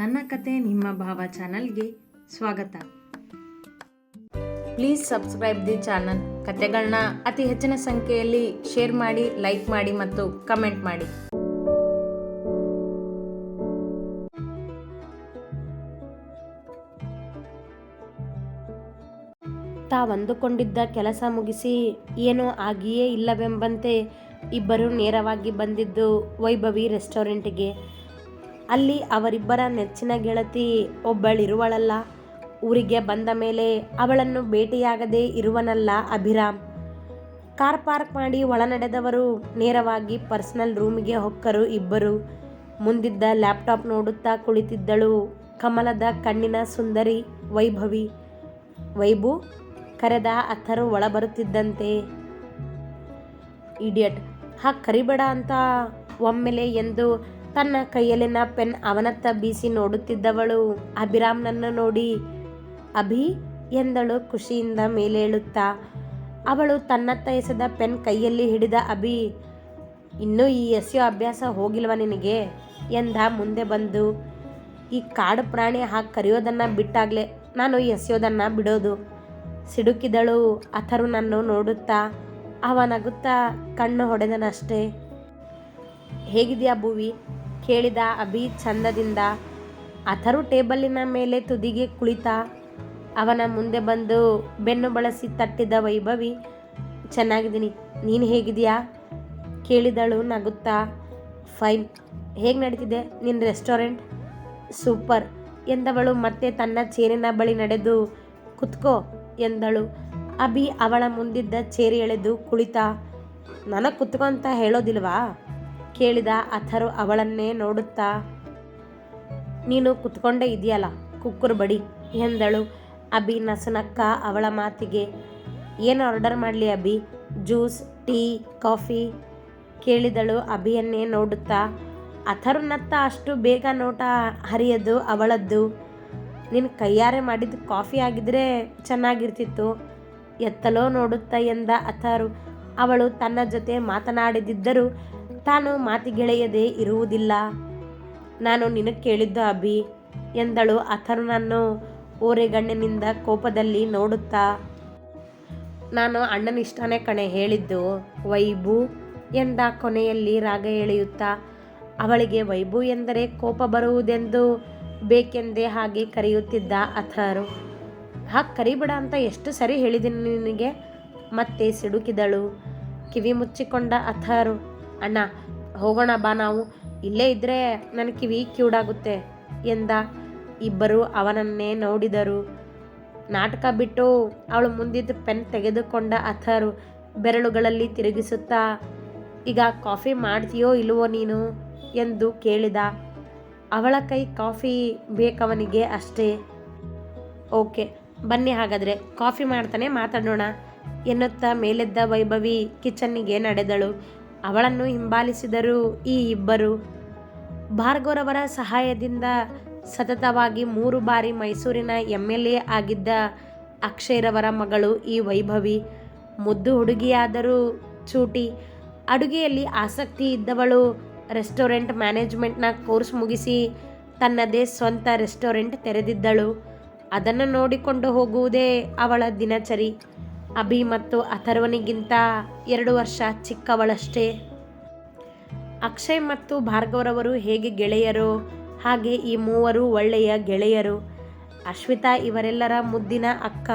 ನನ್ನ ಕತೆ ನಿಮ್ಮ ಭಾವ ಚಾನಲ್ಗೆ ಸ್ವಾಗತ. Please subscribe the channel. ಕತೆಗಳನ್ನ ಅತಿ ಹೆಚ್ಚಿನ ಸಂಖ್ಯೆಯಲ್ಲಿ ಶೇರ್ ಮಾಡಿ, ಲೈಕ್ ಮಾಡಿ ಮತ್ತು ಕಮೆಂಟ್ ಮಾಡಿ. ತಾವಂದುಕೊಂಡಿದ್ದ ಕೆಲಸ ಮುಗಿಸಿ ಏನೋ ಆಗಿಯೇ ಇಲ್ಲವೆಂಬಂತೆ ಇಬ್ಬರು ನೇರವಾಗಿ ಬಂದಿದ್ದು ವೈಭವಿ ರೆಸ್ಟೋರೆಂಟ್ಗೆ. ಅಲ್ಲಿ ಅವರಿಬ್ಬರ ನೆಚ್ಚಿನ ಗೆಳತಿ ಒಬ್ಬಳಿರುವಳಲ್ಲ. ಊರಿಗೆ ಬಂದ ಮೇಲೆ ಅವಳನ್ನು ಭೇಟಿಯಾಗದೇ ಇರುವನಲ್ಲ ಅಭಿರಾಮ್. ಕಾರ್ ಪಾರ್ಕ್ ಮಾಡಿ ಒಳನಡೆದವರು ನೇರವಾಗಿ ಪರ್ಸನಲ್ ರೂಮಿಗೆ ಹೊಕ್ಕರು ಇಬ್ಬರು. ಮುಂದಿದ್ದ ಲ್ಯಾಪ್ಟಾಪ್ ನೋಡುತ್ತಾ ಕುಳಿತಿದ್ದಳು ಕಮಲದ ಕಣ್ಣಿನ ಸುಂದರಿ ವೈಭವಿ. ವೈಭು, ಕರೆದ ಅಥರು ಒಳ ಬರುತ್ತಿದ್ದಂತೆ ಇಡಿಯಟ್ ಹಾ ಕರಿಬೇಡ ಅಂತ ಒಮ್ಮೆಲೆ ಎಂದು ತನ್ನ ಕೈಯಲ್ಲಿನ ಪೆನ್ ಅವನತ್ತ ಬೀಸಿ ನೋಡುತ್ತಿದ್ದವಳು. ಅಭಿರಾಮ್ನನ್ನು ನೋಡಿ, ಅಭಿ, ಎಂದಳು ಖುಷಿಯಿಂದ ಮೇಲೇಳುತ್ತಾ. ಅವಳು ತನ್ನತ್ತ ಎಸೆದ ಪೆನ್ ಕೈಯಲ್ಲಿ ಹಿಡಿದ, ಅಭಿ, ಇನ್ನೂ ಈ ಎಸೆಯೋ ಅಭ್ಯಾಸ ಹೋಗಿಲ್ವ ನಿನಗೆ? ಎಂದ ಮುಂದೆ ಬಂದು, ಈ ಕಾಡು ಪ್ರಾಣಿ ಹಾಕಿ ಕರೆಯೋದನ್ನು ಬಿಟ್ಟಾಗಲೇ ನಾನು ಎಸೆಯೋದನ್ನು ಬಿಡೋದು, ಸಿಡುಕಿದಳು ಅಥರುನನ್ನು ನೋಡುತ್ತಾ. ಅವನಗುತ್ತಾ ಕಣ್ಣು ಹೊಡೆದನಷ್ಟೇ. ಹೇಗಿದೆಯಾ ಭೂವಿ? ಕೇಳಿದ ಅಭಿ ಚಂದದಿಂದ, ಅಥರು ಟೇಬಲಿನ ಮೇಲೆ ತುದಿಗೆ ಕುಳಿತ, ಅವನ ಮುಂದೆ ಬಂದು ಬೆನ್ನು ಬಳಸಿ ತಟ್ಟಿದ ವೈಭವಿ, ಚೆನ್ನಾಗಿದ್ದೀನಿ, ನೀನು ಹೇಗಿದೆಯಾ ಕೇಳಿದಳು ನಗುತ್ತಾ, ಫೈನ್. ಹೇಗೆ ನಡೀತಿದೆ ನಿನ್ನ ರೆಸ್ಟೋರೆಂಟ್? ಸೂಪರ್, ಎಂದವಳು ಮತ್ತೆ ತನ್ನ ಚೇರಿನ ಬಳಿ ನಡೆದು, ಕುತ್ಕೋ, ಎಂದಳು. ಅಭಿ ಅವಳ ಮುಂದಿದ್ದ ಚೇರಿ ಎಳೆದು ಕುಳಿತ, ನನಗೆ ಕುತ್ಕೋ ಅಂತ ಹೇಳೋದಿಲ್ವಾ? ಕೇಳಿದ ಅಥರು ಅವಳನ್ನೇ ನೋಡುತ್ತಾ, ನೀನು ಕುತ್ಕೊಂಡೇ ಇದೆಯಲ್ಲ ಕುಕ್ಕುರ್ ಬಡಿ ಎಂದಳು ಅಭಿ ನಸುನಕ್ಕ ಅವಳ ಮಾತಿಗೆ. ಏನು ಆರ್ಡರ್ ಮಾಡಲಿ ಅಭಿ? Juice, tea, coffee? ಕೇಳಿದಳು ಅಭಿಯನ್ನೇ ನೋಡುತ್ತಾ ಅಥರುನತ್ತ ಅಷ್ಟು ಬೇಗ ನೋಟ ಹರಿಯದು ಅವಳದ್ದು. ನಿನ್ನ ಕೈಯಾರೆ ಮಾಡಿದ ಕಾಫಿ ಆಗಿದ್ರೆ ಚೆನ್ನಾಗಿರ್ತಿತ್ತು, ಎತ್ತಲೋ ನೋಡುತ್ತಾ ಎಂದ ಅಥರು. ಅವಳು ತನ್ನ ಜೊತೆ ಮಾತನಾಡಿದಿದ್ದರೂ ತಾನು ಮಾತಿಗೆಳೆಯದೇ ಇರುವುದಿಲ್ಲ. ನಾನು ನಿನಗೆ ಕೇಳಿದ್ದು ಅಭಿ, ಎಂದಳು ಅಥರ್ನನ್ನು ಓರೆಗಣ್ಣಿನಿಂದ ಕೋಪದಲ್ಲಿ ನೋಡುತ್ತಾ. ನಾನು ಅಣ್ಣನ ಇಷ್ಟನೇ ಕಣೆ ಹೇಳಿದ್ದು, ವೈಭು ಎಂದ ಕೊನೆಯಲ್ಲಿ ರಾಗ ಎಳೆಯುತ್ತಾ. ಅವಳಿಗೆ ವೈಭು ಎಂದರೆ ಕೋಪ ಬರುವುದೆಂದು ಬೇಕೆಂದೇ ಹಾಗೆ ಕರೆಯುತ್ತಿದ್ದ ಅಥರು. ಹಾಗೆ ಕರಿಬಿಡ ಅಂತ ಎಷ್ಟು ಸರಿ ಹೇಳಿದ್ದೀನಿ ನಿನಗೆ? ಮತ್ತೆ ಸಿಡುಕಿದಳು. ಕಿವಿ ಮುಚ್ಚಿಕೊಂಡ ಅಥರು ಅಣ್ಣ, ಹೋಗೋಣ ಬಾ ನಾವು. ಇಲ್ಲೇ ಇದ್ದರೆ ನನ್ನ ಕಿವಿ ಕ್ಯೂಡಾಗುತ್ತೆ ಎಂದ. ಇಬ್ಬರು ಅವನನ್ನೇ ನೋಡಿದರು. ನಾಟಕ ಬಿಟ್ಟು ಅವಳು ಮುಂದಿದ್ದ ಪೆನ್ ತೆಗೆದುಕೊಂಡ ಅಥರು ಬೆರಳುಗಳಲ್ಲಿ ತಿರುಗಿಸುತ್ತಾ, ಈಗ ಕಾಫಿ ಮಾಡ್ತೀಯೋ ಇಲ್ವೋ ನೀನು ಎಂದು ಕೇಳಿದ. ಅವಳ ಕೈ ಕಾಫಿ ಬೇಕವನಿಗೆ ಅಷ್ಟೇ. ಓಕೆ, ಬನ್ನಿ ಹಾಗಾದರೆ, ಕಾಫಿ ಮಾಡ್ತಾನೆ ಮಾತಾಡೋಣ, ಎನ್ನುತ್ತಾ ಮೇಲೆದ್ದ ವೈಭವಿ ಕಿಚನ್ನಿಗೆ ನಡೆದಳು. ಅವಳನ್ನು ಹಿಂಬಾಲಿಸಿದರು ಈ ಇಬ್ಬರು. ಭಾರ್ಗವರವರ ಸಹಾಯದಿಂದ ಸತತವಾಗಿ ಮೂರು ಬಾರಿ ಮೈಸೂರಿನ ಎಂ ಎಲ್ ಎ ಆಗಿದ್ದ ಅಕ್ಷಯ್ರವರ ಮಗಳು ಈ ವೈಭವಿ. ಮುದ್ದು ಹುಡುಗಿಯಾದರೂ ಚೂಟಿ. ಅಡುಗೆಯಲ್ಲಿ ಆಸಕ್ತಿ ಇದ್ದವಳು ರೆಸ್ಟೋರೆಂಟ್ ಮ್ಯಾನೇಜ್ಮೆಂಟ್ನ ಕೋರ್ಸ್ ಮುಗಿಸಿ ತನ್ನದೇ ಸ್ವಂತ ರೆಸ್ಟೋರೆಂಟ್ ತೆರೆದಿದ್ದಳು. ಅದನ್ನು ನೋಡಿಕೊಂಡು ಹೋಗುವುದೇ ಅವಳ ದಿನಚರಿ. ಅಭಿ ಮತ್ತು ಅಥರ್ವನಿಗಿಂತ ಎರಡು ವರ್ಷ ಚಿಕ್ಕವಳಷ್ಟೇ. ಅಕ್ಷಯ್ ಮತ್ತು ಭಾರ್ಗವರವರು ಹೇಗೆ ಗೆಳೆಯರು, ಹಾಗೆ ಈ ಮೂವರು ಒಳ್ಳೆಯ ಗೆಳೆಯರು. ಅಶ್ವಿತಾ ಇವರೆಲ್ಲರ ಮುದ್ದಿನ ಅಕ್ಕ.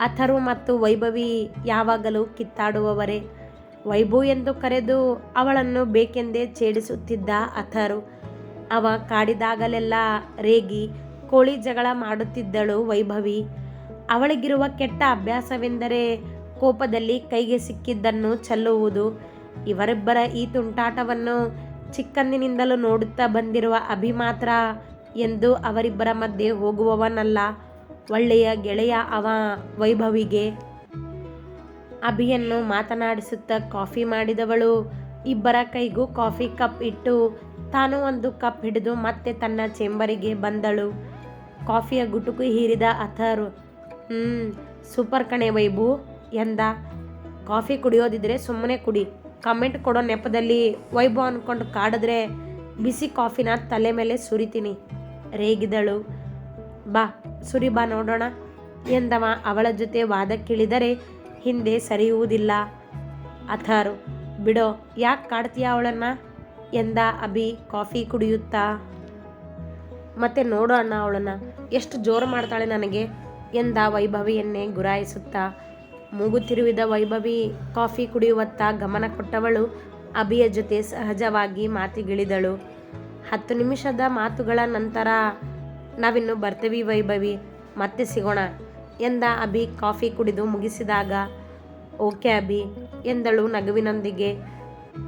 ಅಥರು ಮತ್ತು ವೈಭವಿ ಯಾವಾಗಲೂ ಕಿತ್ತಾಡುವವರೇ. ವೈಭು ಎಂದು ಕರೆದು ಅವಳನ್ನು ಬೇಕೆಂದೇ ಛೇಡಿಸುತ್ತಿದ್ದ ಅಥರು. ಅವ ಕಾಡಿದಾಗಲೆಲ್ಲ ರೇಗಿ, ಕೋಳಿ ಜಗಳ ಮಾಡುತ್ತಿದ್ದಳು ವೈಭವಿ. ಅವಳಿಗಿರುವ ಕೆಟ್ಟ ಅಭ್ಯಾಸವೆಂದರೆ ಕೋಪದಲ್ಲಿ ಕೈಗೆ ಸಿಕ್ಕಿದ್ದನ್ನು ಚೆಲ್ಲುವುದು. ಇವರಿಬ್ಬರ ಈ ತುಂಟಾಟವನ್ನು ಚಿಕ್ಕಂದಿನಿಂದಲೂ ನೋಡುತ್ತಾ ಬಂದಿರುವ ಅಭಿ ಮಾತ್ರ ಎಂದು ಅವರಿಬ್ಬರ ಮಧ್ಯೆ ಹೋಗುವವನಲ್ಲ, ಒಳ್ಳೆಯ ಗೆಳೆಯ ಅವ ವೈಭವಿಗೆ. ಅಭಿಯನ್ನು ಮಾತನಾಡಿಸುತ್ತಾ ಕಾಫಿ ಮಾಡಿದವಳು, ಇಬ್ಬರ ಕೈಗೂ ಕಾಫಿ ಕಪ್ ಇಟ್ಟು ತಾನು ಒಂದು ಕಪ್ ಹಿಡಿದು ಮತ್ತೆ ತನ್ನ ಚೇಂಬರಿಗೆ ಬಂದಳು. ಕಾಫಿಯ ಗುಟುಕು ಹೀರಿದ ಅಥರು ಹ್ಞೂ ಸೂಪರ್ ಕಣೆ ವೈಭು. ಎಂದ, ಕಾಫಿ ಕುಡಿಯೋದಿದ್ರೆ ಸುಮ್ಮನೆ ಕುಡಿ. ಕಮೆಂಟ್ ಕೊಡೋ ನೆಪದಲ್ಲಿ ವೈಭವ್ ಅಂದ್ಕೊಂಡು ಕಾಡಿದ್ರೆ ಬಿಸಿ ಕಾಫಿನ ತಲೆ ಮೇಲೆ ಸುರಿತೀನಿ. ರೇಗಿದಳು. ಬಾ, ಸುರಿ ಬಾ ನೋಡೋಣ. ಎಂದವ, ಅವಳ ಜೊತೆ ವಾದಕ್ಕಿಳಿದರೆ ಹಿಂದೆ ಸರಿಯುವುದಿಲ್ಲ. ಅಥಾರು, ಬಿಡೋ, ಯಾಕೆ ಕಾಡ್ತೀಯ ಅವಳನ್ನ? ಎಂದ, ಅಭಿ, ಕಾಫಿ ಕುಡಿಯುತ್ತಾ? ಮತ್ತೆ ನೋಡೋಣ ಅವಳನ್ನ. ಎಷ್ಟು ಜೋರು ಮಾಡ್ತಾಳೆ ನನಗೆ. ಎಂದ ವೈಭವಿಯನ್ನೇ ಗುರಾಯಿಸುತ್ತಾ ಮೂಗುತಿರುವಿದ ವೈಭವಿ, ಕಾಫಿ ಕುಡಿಯುವತ್ತ ಗಮನ ಕೊಟ್ಟವಳು ಅಭಿಯ ಜೊತೆ ಸಹಜವಾಗಿ ಮಾತಿಗಿಳಿದಳು. ಹತ್ತು ನಿಮಿಷದ ಮಾತುಗಳ ನಂತರ, ನಾವಿನ್ನು ಬರ್ತೀವಿ ವೈಭವಿ, ಮತ್ತೆ ಸಿಗೋಣ ಎಂದ ಅಭಿ ಕಾಫಿ ಕುಡಿದು ಮುಗಿಸಿದಾಗ. ಓಕೆ ಅಭಿ ಎಂದಳು ನಗುವಿನೊಂದಿಗೆ.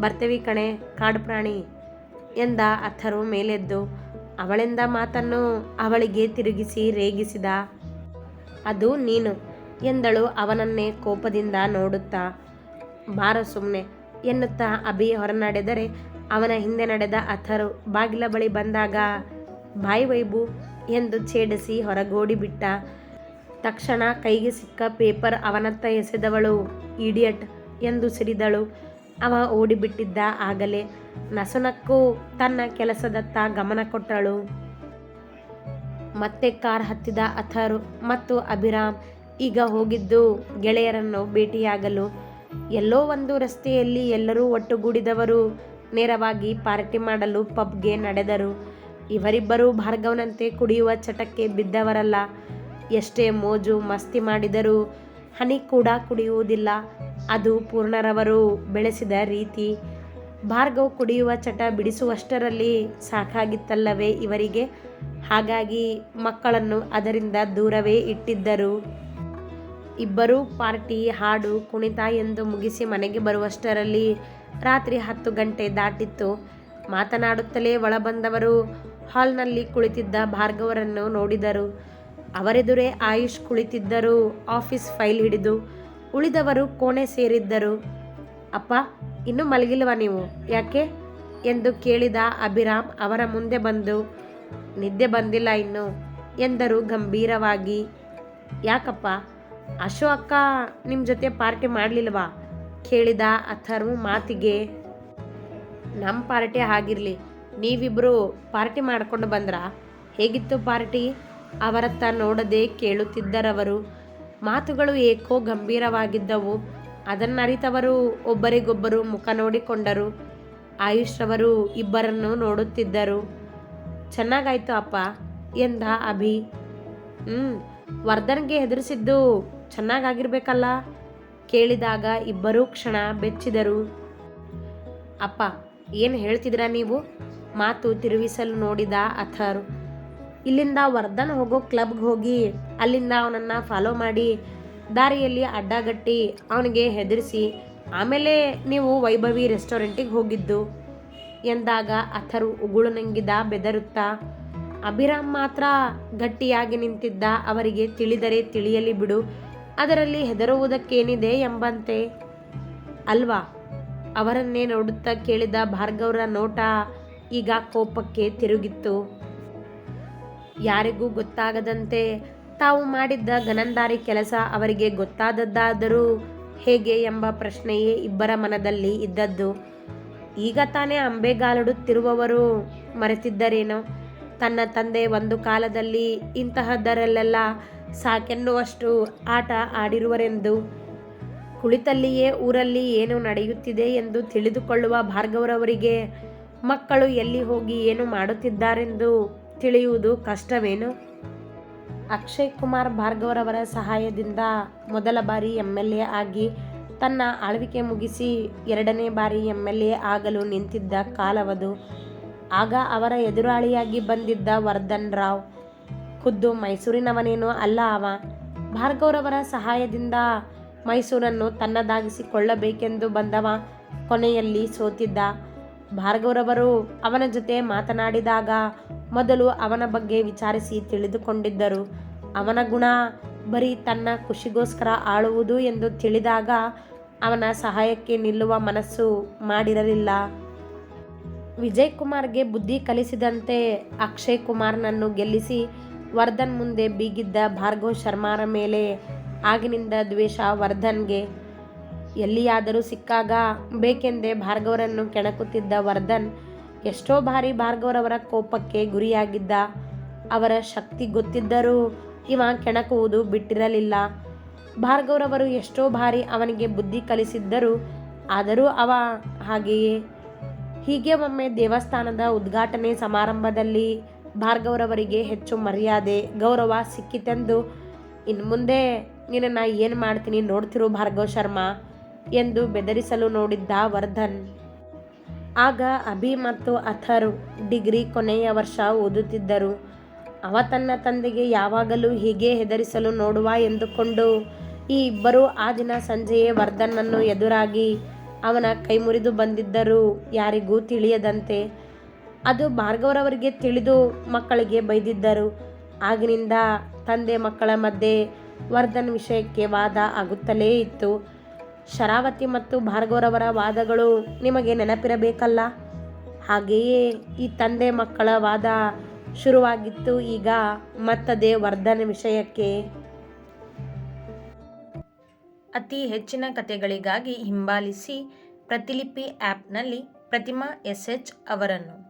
ಬರ್ತೇವಿ ಕಣೆ, ಕಾಡು ಪ್ರಾಣಿ ಎಂದ ಅಥರು ಮೇಲೆದ್ದು. ಅವಳೆಂದ ಮಾತನ್ನು ಅವಳಿಗೆ ತಿರುಗಿಸಿ ರೇಗಿಸಿದ. ಅದು ನೀನು ಎಂದಳು ಅವನನ್ನೇ ಕೋಪದಿಂದ ನೋಡುತ್ತಾ. ಬಾರ ಸುಮ್ಮನೆ ಎನ್ನುತ್ತಾ ಅಭಿ ಹೊರನಡೆದರೆ ಅವನ ಹಿಂದೆ ನಡೆದ ಅಥರು ಬಾಗಿಲ ಬಳಿ ಬಂದಾಗ, ಬಾಯ್ ವೈಬು ಎಂದು ಛೇಡಿಸಿ ಹೊರಗೋಡಿಬಿಟ್ಟ ತಕ್ಷಣ ಕೈಗೆ ಸಿಕ್ಕ ಪೇಪರ್ ಅವನತ್ತ ಎಸೆದವಳು, ಇಡಿಯಟ್ ಎಂದು ಸಿರಿದಳು. ಅವ ಓಡಿಬಿಟ್ಟಿದ್ದ ಆಗಲೇ ನಸುನಕ್ಕೂ ತನ್ನ ಕೆಲಸದತ್ತ ಗಮನ ಕೊಟ್ಟಳು. ಮತ್ತೆ ಕಾರ್ ಹತ್ತಿದ ಅಥರು ಮತ್ತು ಅಭಿರಾಮ್ ಈಗ ಹೋಗಿದ್ದು ಗೆಳೆಯರನ್ನು ಭೇಟಿಯಾಗಲು. ಎಲ್ಲೋ ಒಂದು ರಸ್ತೆಯಲ್ಲಿ ಎಲ್ಲರೂ ಒಟ್ಟುಗೂಡಿದವರು. ನೇರವಾಗಿ ಪಾರ್ಟಿ ಮಾಡಲು ಪಬ್ಗೆ ನಡೆದರು. ಇವರಿಬ್ಬರೂ ಭಾರ್ಗವನಂತೆ ಕುಡಿಯುವ ಚಟಕ್ಕೆ ಬಿದ್ದವರಲ್ಲ. ಎಷ್ಟೇ ಮೋಜು ಮಸ್ತಿ ಮಾಡಿದರೂ ಹನಿ ಕೂಡ ಕುಡಿಯುವುದಿಲ್ಲ. ಅದು ಪೂರ್ಣರವರು ಬೆಳೆಸಿದ ರೀತಿ. ಭಾರ್ಗವ್ ಕುಡಿಯುವ ಚಟ ಬಿಡಿಸುವಷ್ಟರಲ್ಲಿ ಸಾಕಾಗಿತ್ತಲ್ಲವೇ ಇವರಿಗೆ? ಹಾಗಾಗಿ ಮಕ್ಕಳನ್ನು ಅದರಿಂದ ದೂರವೇ ಇಟ್ಟಿದ್ದರು. ಇಬ್ಬರೂ ಪಾರ್ಟಿ, ಹಾಡು, ಕುಣಿತ ಎಂದು ಮುಗಿಸಿ ಮನೆಗೆ ಬರುವಷ್ಟರಲ್ಲಿ ರಾತ್ರಿ ಹತ್ತು ಗಂಟೆ ದಾಟಿತ್ತು. ಮಾತನಾಡುತ್ತಲೇ ಒಳಬಂದವರು ಹಾಲ್ನಲ್ಲಿ ಕುಳಿತಿದ್ದ ಭಾರ್ಗವರನ್ನು ನೋಡಿದರು. ಅವರೆದುರೇ ಆಯುಷ್ ಕುಳಿತಿದ್ದರು ಆಫೀಸ್ ಫೈಲ್ ಹಿಡಿದು ಉಳಿದವರು ಕೋಣೆ ಸೇರಿದ್ದರು. ಅಪ್ಪ, ಇನ್ನೂ ಮಲಗಿಲ್ವಾ ನೀವು? ಯಾಕೆ? ಎಂದು ಕೇಳಿದ ಅಭಿರಾಮ್ ಅವರ ಮುಂದೆ ಬಂದು ನಿದ್ದೆ ಬಂದಿಲ್ಲ ಇನ್ನು, ಎಂದರು ಗಂಭೀರವಾಗಿ. ಯಾಕಪ್ಪ? ಅಶೋ ಅಕ್ಕ ನಿಮ್ಮ ಜೊತೆ ಪಾರ್ಟಿ ಮಾಡಲಿಲ್ವಾ? ಕೇಳಿದ ಅಥರ್ವ್ ಮಾತಿಗೆ. ನಮ್ಮ ಪಾರ್ಟಿ ಆಗಿರಲಿ ನೀವಿಬ್ಬರು ಪಾರ್ಟಿ ಮಾಡಿಕೊಂಡು ಬಂದ್ರ? ಹೇಗಿತ್ತು ಪಾರ್ಟಿ? ಅವರತ್ತ ನೋಡದೆ ಕೇಳುತ್ತಿದ್ದರವರು. ಮಾತುಗಳು ಏಕೋ ಗಂಭೀರವಾಗಿದ್ದವು. ಅದನ್ನರಿತವರು ಒಬ್ಬರಿಗೊಬ್ಬರು ಮುಖ ನೋಡಿಕೊಂಡರು. ಆಯುಷ್ ರವರು ಇಬ್ಬರನ್ನು ನೋಡುತ್ತಿದ್ದರು. ಚೆನ್ನಾಗಾಯ್ತು ಅಪ್ಪ ಎಂದ ಅಭಿ. ಹ್ಞೂ ವರ್ಧನ್ಗೆ ಹೆದರಿಸಿದ್ದು ಚೆನ್ನಾಗಾಗಿರ್ಬೇಕಲ್ಲ? ಕೇಳಿದಾಗ ಇಬ್ಬರೂ ಕ್ಷಣ ಬೆಚ್ಚಿದರು. ಅಪ್ಪ, ಏನು ಹೇಳ್ತಿದ್ದೀರಾ ನೀವು? ಮಾತು ತಿರುಗಿಸಲು ನೋಡಿದ ಅಥರ್. ಇಲ್ಲಿಂದ ವರ್ಧನ್ ಹೋಗೋ ಕ್ಲಬ್ಗೆ ಹೋಗಿ, ಅಲ್ಲಿಂದ ಅವನನ್ನು ಫಾಲೋ ಮಾಡಿ, ದಾರಿಯಲ್ಲಿ ಅಡ್ಡಗಟ್ಟಿ ಅವನಿಗೆ ಹೆದರಿಸಿ, ಆಮೇಲೆ ನೀವು ವೈಭವಿ ರೆಸ್ಟೋರೆಂಟಿಗೆ ಹೋಗಿದ್ದು. ಎಂದಾಗ ಅಥರು ಉಗುಳು ನಂಗಿದ ಬೆದರುತ್ತಾ, ಅಭಿರಾಮ್ ಮಾತ್ರ ಗಟ್ಟಿಯಾಗಿ ನಿಂತಿದ್ದ ಅವರಿಗೆ ತಿಳಿದರೆ ತಿಳಿಯಲಿ ಬಿಡು, ಅದರಲ್ಲಿ ಹೆದರುವುದಕ್ಕೇನಿದೆ ಎಂಬಂತೆ? ಅಲ್ವಾ, ಅವರನ್ನೇ ನೋಡುತ್ತಾ ಕೇಳಿದ ಭಾರ್ಗವರ ನೋಟ ಈಗ ಕೋಪಕ್ಕೆ ತಿರುಗಿತ್ತು. ಯಾರಿಗೂ ಗೊತ್ತಾಗದಂತೆ ತಾವು ಮಾಡಿದ್ದ ಗನಂದಾರಿ ಕೆಲಸ ಅವರಿಗೆ ಗೊತ್ತಾದದ್ದಾದರೂ ಹೇಗೆ ಎಂಬ ಪ್ರಶ್ನೆಯೇ ಇಬ್ಬರ ಮನದಲ್ಲಿ ಇದ್ದದ್ದು. ಈಗ ತಾನೇ ಅಂಬೆಗಾಲಿಡುತ್ತಿರುವವರು ಮರೆತಿದ್ದರೇನೋ? ತನ್ನ ತಂದೆ ಒಂದು ಕಾಲದಲ್ಲಿ ಇಂತಹದ್ದರಲ್ಲೆಲ್ಲ ಸಾಕೆನ್ನುವಷ್ಟು ಆಟ ಆಡಿರುವರೆಂದು. ಕುಳಿತಲ್ಲಿಯೇ ಊರಲ್ಲಿ ಏನು ನಡೆಯುತ್ತಿದೆ ಎಂದು ತಿಳಿದುಕೊಳ್ಳುವ ಭಾರ್ಗವರವರಿಗೆ ಮಕ್ಕಳು ಎಲ್ಲಿ ಹೋಗಿ ಏನು ಮಾಡುತ್ತಿದ್ದಾರೆಂದು ತಿಳಿಯುವುದು ಕಷ್ಟವೇನು? ಅಕ್ಷಯ್ ಕುಮಾರ್ ಭಾರ್ಗವರವರ ಸಹಾಯದಿಂದ ಮೊದಲ ಬಾರಿ ಎಂ ಎಲ್ ಎ ಆಗಿ ತನ್ನ ಆಳ್ವಿಕೆ ಮುಗಿಸಿ ಎರಡನೇ ಬಾರಿ ಎಂ ಎಲ್ ಎ ಆಗಲು ನಿಂತಿದ್ದ ಕಾಲವದು. ಆಗ ಅವರ ಎದುರಾಳಿಯಾಗಿ ಬಂದಿದ್ದ ವರ್ಧನ್ ರಾವ್. ಖುದ್ದು ಮೈಸೂರಿನವನೇನೂ ಅಲ್ಲ ಅವ. ಭಾರ್ಗವರವರ ಸಹಾಯದಿಂದ ಮೈಸೂರನ್ನು ತನ್ನದಾಗಿಸಿಕೊಳ್ಳಬೇಕೆಂದು ಬಂದವ ಕೊನೆಯಲ್ಲಿ ಸೋತಿದ್ದ. ಭಾರ್ಗವರವರು ಅವನ ಜೊತೆ ಮಾತನಾಡಿದಾಗ ಮೊದಲು ಅವನ ಬಗ್ಗೆ ವಿಚಾರಿಸಿ ತಿಳಿದುಕೊಂಡಿದ್ದರು. ಅವನ ಗುಣ ಬರೀ ತನ್ನ ಖುಷಿಗೋಸ್ಕರ ಆಳುವುದು ಎಂದು ತಿಳಿದಾಗ ಅವನ ಸಹಾಯಕ್ಕೆ ನಿಲ್ಲುವ ಮನಸ್ಸು ಮಾಡಿರಲಿಲ್ಲ. ವಿಜಯ್ ಕುಮಾರ್ಗೆ ಬುದ್ಧಿ ಕಲಿಸಿದಂತೆ ಅಕ್ಷಯ್ ಕುಮಾರ್ನನ್ನು ಗೆಲ್ಲಿಸಿ ವರ್ಧನ್ ಮುಂದೆ ಬೀಗಿದ್ದ ಭಾರ್ಗವ್ ಶರ್ಮಾರ ಮೇಲೆ ಆಗಿನಿಂದ ದ್ವೇಷ ವರ್ಧನ್ಗೆ. ಎಲ್ಲಿಯಾದರೂ ಸಿಕ್ಕಾಗ ಬೇಕೆಂದೇ ಭಾರ್ಗವರನ್ನು ಕೆಣಕುತ್ತಿದ್ದ ವರ್ಧನ್ ಎಷ್ಟೋ ಬಾರಿ ಭಾರ್ಗವರವರ ಕೋಪಕ್ಕೆ ಗುರಿಯಾಗಿದ್ದ. ಅವರ ಶಕ್ತಿ ಗೊತ್ತಿದ್ದರೂ ಇವ ಕೆಣಕುವುದು ಬಿಟ್ಟಿರಲಿಲ್ಲ. ಭಾರ್ಗವರವರು ಎಷ್ಟೋ ಬಾರಿ ಅವನಿಗೆ ಬುದ್ಧಿ ಕಲಿಸಿದ್ದರು, ಆದರೂ ಅವ ಹಾಗೆಯೇ. ಹೀಗೆ ಒಮ್ಮೆ ದೇವಸ್ಥಾನದ ಉದ್ಘಾಟನೆ ಸಮಾರಂಭದಲ್ಲಿ ಭಾರ್ಗವರವರಿಗೆ ಹೆಚ್ಚು ಮರ್ಯಾದೆ, ಗೌರವ ಸಿಕ್ಕಿತೆಂದು ಇನ್ನು ಮುಂದೆ ನಿನ್ನ ಏನು ಮಾಡ್ತೀನಿ ನೋಡ್ತಿರು ಭಾರ್ಗವ ಶರ್ಮಾ ಎಂದು ಬೆದರಿಸಲು ನೋಡಿದ್ದ ವರ್ಧನ್. ಆಗ ಅಭಿ ಮತ್ತು ಅಥರ್ ಡಿಗ್ರಿ ಕೊನೆಯ ವರ್ಷ ಓದುತ್ತಿದ್ದರು. ಅವ ತನ್ನ ತಂದೆಗೆ ಯಾವಾಗಲೂ ಹೀಗೆ ಹೆದರಿಸಲು ನೋಡುವ ಎಂದುಕೊಂಡು ಈ ಇಬ್ಬರು ಆ ದಿನ ಸಂಜೆಯೇ ವರ್ಧನನ್ನು ಎದುರಾಗಿ ಅವನ ಕೈ ಮುರಿದು ಬಂದಿದ್ದರು ಯಾರಿಗೂ ತಿಳಿಯದಂತೆ. ಅದು ಭಾರ್ಗವರವರಿಗೆ ತಿಳಿದು ಮಕ್ಕಳಿಗೆ ಬೈದಿದ್ದರು. ಆಗಿನಿಂದ ತಂದೆ ಮಕ್ಕಳ ಮಧ್ಯೆ ವರ್ಧನ್ ವಿಷಯಕ್ಕೆ ವಾದ ಆಗುತ್ತಲೇ ಇತ್ತು. ಶರಾವತಿ ಮತ್ತು ಭಾರ್ಗವರವರ ವಾದಗಳು ನಿಮಗೆ ನೆನಪಿರಬೇಕಲ್ಲ? ಹಾಗೆಯೇ ಈ ತಂದೆ ಮಕ್ಕಳ ವಾದ ಶುರುವಾಗಿತ್ತು. ಈಗ ಮತ್ತದೇ ವರ್ಧನೆ ವಿಷಯಕ್ಕೆ. ಅತಿ ಹೆಚ್ಚಿನ ಕಥೆಗಳಿಗಾಗಿ ಹಿಂಬಾಲಿಸಿ ಪ್ರತಿಲಿಪಿ ಆ್ಯಪ್ನಲ್ಲಿ ಪ್ರತಿಮಾ ಎಸ್ ಎಚ್ ಅವರನ್ನು.